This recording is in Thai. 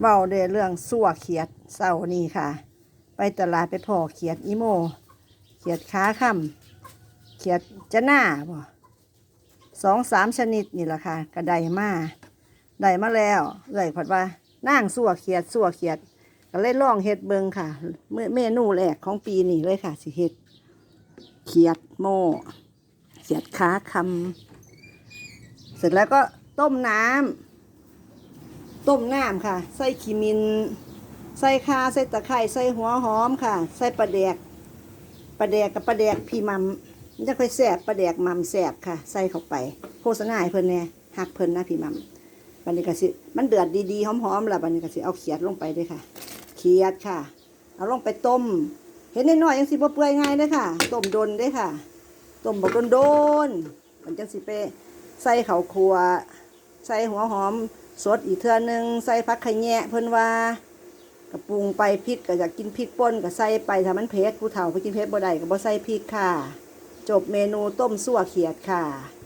เว้าเดเรื่องสั่วเขียดเศร้านี่ค่ะ ไปตลาดไปพอเขียดอีโม เขียดขาค่ำเขียดจะหน้าบ่สองสามชนิดนี่แหละค่ะก็ไดมาได้มาแล้วเลยพอดว่านั่งสั่วเขียดสั่วเขียดก็เลยลองเฮ็ดเบิงค่ะเมื่อเมนูแรกของปีนี้เลยค่ะสิเฮ็ดเขียดโมเขียดขาคำเสร็จแล้วก็ต้มน้ำ ต้มน้ำค่ะ ใส่ขีมิน ใส่ข่าใส่ตะไคร้ใส่หัวหอมค่ะ ใส่ปลาแดกปลาแดกกับปลาแดกพี่มัมมันจะค่อยแสบปลาแดกมัมแสบค่ะ ใส่เข้าไปโฆษณาให้เพิ่นแน่หักเพิ่นนะพี่มัมบันนี้ก็สิมันเดือดดีๆหอมๆล้วบันนี้ก็สิเอาเขียดลงไปด้วยค่ะ เขียดค่ะ เอาลงไปต้ม เห็นน้อยๆยังสิบ่เปื่อยง่ายเด้อค่ะต้มโดนด้อค่ะต้มบักโดนๆมันจังสิไปใส่เข้าวคั่ว ใส่หัวหอมสดอีกเทื่อหนึงใส่ผักขะแยะเพิ่นว่ากระปรุงไปพริกก็อยากกินพริกป่นก็ใส่ไปถ้ามันเผ็ดผู้เฒ่าไปกินเผ็ดบ่ได้ก็บ่ใส่พริกค่ะ จบเมนูต้มซั่วเขียดค่ะ